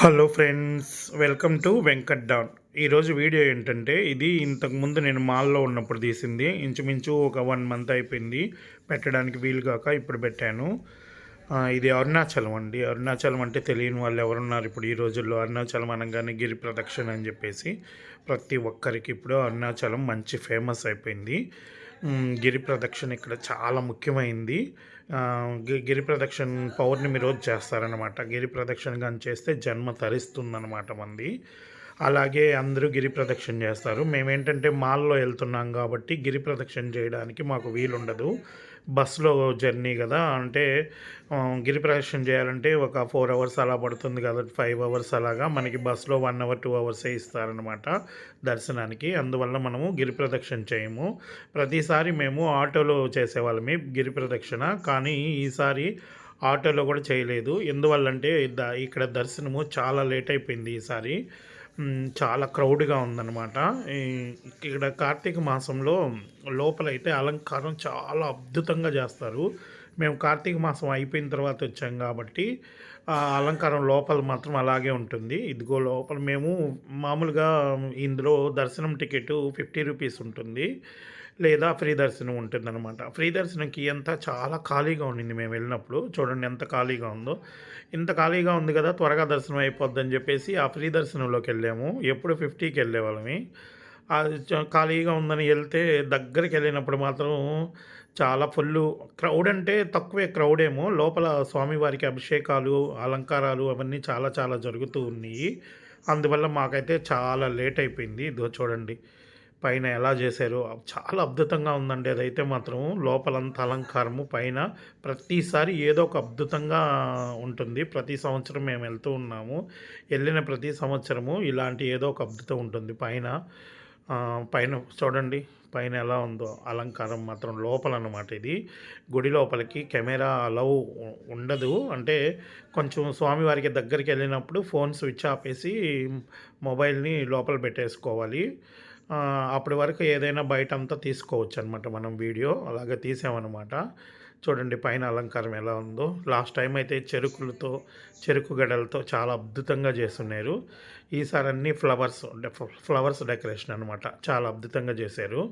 Hello friends welcome to Venkat Don ఈరోజు video ఏంటంటే ఇది ఇంతకుముందు నేను మాల్లో ఉన్నప్పుడు తీసింది. ఇంచుమించు ఒక వన్ మంత్ అయిపోయింది. పెట్టడానికి వీలు కాక ఇప్పుడు పెట్టాను. ఇది అరుణాచలం అండి. అరుణాచలం అంటే తెలియని వాళ్ళు ఎవరున్నారు ఇప్పుడు ఈ రోజుల్లో? అరుణాచలం అనగానే గిరి ప్రదక్షిణ అని చెప్పేసి ప్రతి ఒక్కరికి ఇప్పుడు అరుణాచలం మంచి ఫేమస్ అయిపోయింది. గిరి ప్రదక్షిణ ఇక్కడ చాలా ముఖ్యమైంది. గి- గిరి ప్రదక్షిణ పౌర్ణమి రోజు చేస్తారనమాట గిరి ప్రదక్షిణ కానీ చేస్తే జన్మ తరిస్తుందన్నమాట మంది. అలాగే అందరూ గిరి ప్రదక్షిణ చేస్తారు. మేమేంటంటే మాల్లో వెళ్తున్నాం కాబట్టి గిరి ప్రదక్షిణ చేయడానికి మాకు వీలుండదు. బస్సులో జర్నీ కదా అంటే ఆ, గిరి చేయాలంటే ఒక ఫోర్ అవర్స్ అలా పడుతుంది కాబట్టి ఫైవ్ అవర్స్ అలాగా మనకి బస్సులో వన్ అవర్ టూ అవర్సే ఇస్తారనమాట దర్శనానికి. అందువల్ల మనము గిరిప్రదక్షిణ చేయము. ప్రతిసారి మేము ఆటోలో చేసేవాళ్ళమే గిరిప్రదక్షిణ కానీ ఈసారి ఆటోలో కూడా చేయలేదు. ఎందువల్లంటే ద- ఇక్కడ దర్శనము చాలా లేట్ అయిపోయింది ఈసారి. చాలా క్రౌడ్గా ఉందన్నమాట. ఈ- ఇక్కడ కార్తీక మాసంలో లోపలైతే అలంకారం చాలా అద్భుతంగా చేస్తారు. మేము కార్తీక మాసం అయిపోయిన తర్వాత వచ్చాం కాబట్టి అలంకారం లోపల మాత్రం అలాగే ఉంటుంది. ఇదిగో లోపల మేము మామూలుగా ఇందులో దర్శనం టికెట్ ఫిఫ్టీ రూపీస్ ఉంటుంది. లేదా ఫ్రీ దర్శనం ఉంటుందన్నమాట. ఫ్రీ దర్శనంకి అంతా చాలా ఖాళీగా ఉండింది మేము వెళ్ళినప్పుడు. చూడండి ఎంత ఖాళీగా ఉందో. ఇంత ఖాళీగా ఉంది కదా త్వరగా దర్శనం అయిపోద్దని చెప్పేసి ఆ ఫ్రీ దర్శనంలోకి వెళ్ళాము. ఎప్పుడు ఫిఫ్టీకి వెళ్ళేవాళ్ళమి. అది చ- ఖాళీగా ఉందని వెళ్తే దగ్గరికి వెళ్ళినప్పుడు మాత్రం చాలా ఫుల్ క్రౌడ్ అంటే తక్కువే. క్రౌడ్ ఏమో లోపల స్వామివారికి అభిషేకాలు అలంకారాలు అవన్నీ చాలా చాలా జరుగుతూ ఉన్నాయి. అందువల్ల మాకైతే చాలా లేట్ అయిపోయింది. ఇదో చూడండి. పైన ఎలా చేశారు. చాలా అద్భుతంగా ఉందండి. అదైతే మాత్రం లోపలంతా అలంకారము. పైన ప్రతిసారి ఏదో ఒక అద్భుతంగా ఉంటుంది. ప్రతి సంవత్సరం మేము వెళ్తూ ఉన్నాము. వెళ్ళిన ప్రతి సంవత్సరము ఇలాంటి ఏదో ఒక అద్భుతం ఉంటుంది. పైన పైన చూడండి పైన ఎలా ఉందో అలంకారం మాత్రం లోపల అనమాట ఇది. గుడి లోపలికి కెమెరా అలౌ ఉండదు. అంటే కొంచెం స్వామివారికి దగ్గరికి వెళ్ళినప్పుడు ఫోన్ స్విచ్ ఆపేసి మొబైల్ని లోపల పెట్టేసుకోవాలి. అప్పటి వరకు ఏదైనా బయట అంతా తీసుకోవచ్చు అనమాట మనం వీడియో. అలాగే తీసామన్నమాట. చూడండి పైన అలంకారం ఎలా ఉందో. లాస్ట్ టైం అయితే చెరుకులతో చెరుకు గడలతో చాలా అద్భుతంగా చేస్తున్నారు. ఈసారి అన్ని ఫ్లవర్స్ ఫ్లవర్స్ డెకరేషన్ అనమాట చాలా అద్భుతంగా చేశారు.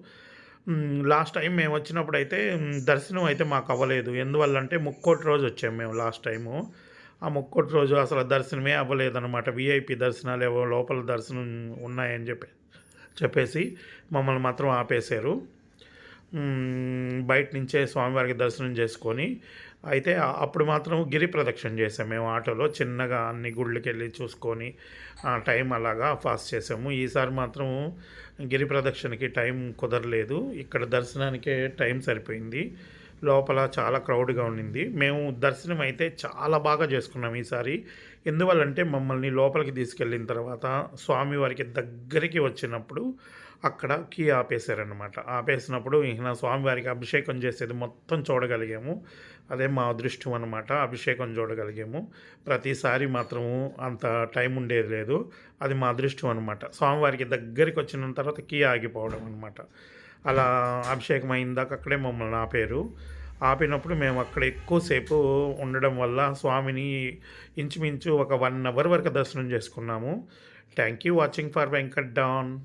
లాస్ట్ టైం మేము వచ్చినప్పుడు అయితే దర్శనం అయితే మాకు అవ్వలేదు. ఎందువల్లంటే ముక్కోటి రోజు వచ్చాము మేము లాస్ట్ టైము. ఆ ముక్కోటి రోజు అసలు దర్శనమే అవ్వలేదన్నమాట. విఐపి దర్శనాలు ఏవో లోపల దర్శనం ఉన్నాయని చెప్పి చెప్పేసి మమ్మల్ని మాత్రం ఆపేశారు. బయట నుంచే స్వామివారికి దర్శనం చేసుకొని అయితే అప్పుడు మాత్రం గిరి ప్రదక్షిణ చేసాం మేము ఆటోలో చిన్నగా అన్ని గుళ్ళకి వెళ్ళి చూసుకొని ఆ టైం అలాగా ఫాస్ట్ చేసాము ఈసారి మాత్రం గిరి ప్రదక్షిణకి టైం కుదరలేదు. ఇక్కడ దర్శనానికే టైం సరిపోయింది. లోపల చాలా క్రౌడ్గా ఉండింది. మేము దర్శనం అయితే చాలా బాగా చేసుకున్నాం ఈసారి. ఎందువల్లంటే మమ్మల్ని లోపలికి తీసుకెళ్ళిన తర్వాత స్వామివారికి దగ్గరికి వచ్చినప్పుడు అక్కడ కీ ఆపేశారనమాట ఆపేసినప్పుడు ఈయన స్వామివారికి అభిషేకం చేసేది మొత్తం చూడగలిగాము. అదే మా అదృష్టం అనమాట అభిషేకం చూడగలిగాము. ప్రతిసారి మాత్రము అంత టైం ఉండేది లేదు. అది మా అదృష్టం అనమాట స్వామివారికి దగ్గరికి వచ్చిన తర్వాత కీ ఆగిపోవడం అనమాట అలా అభిషేకం అయిందాక అక్కడే మమ్మల్ని ఆపారు. ఆపినప్పుడు మేము అక్కడ ఎక్కువసేపు ఉండడం వల్ల స్వామిని ఇంచుమించు ఒక వన్ అవర్ వరకు దర్శనం చేసుకున్నాము. Thank you watching for Venkat Don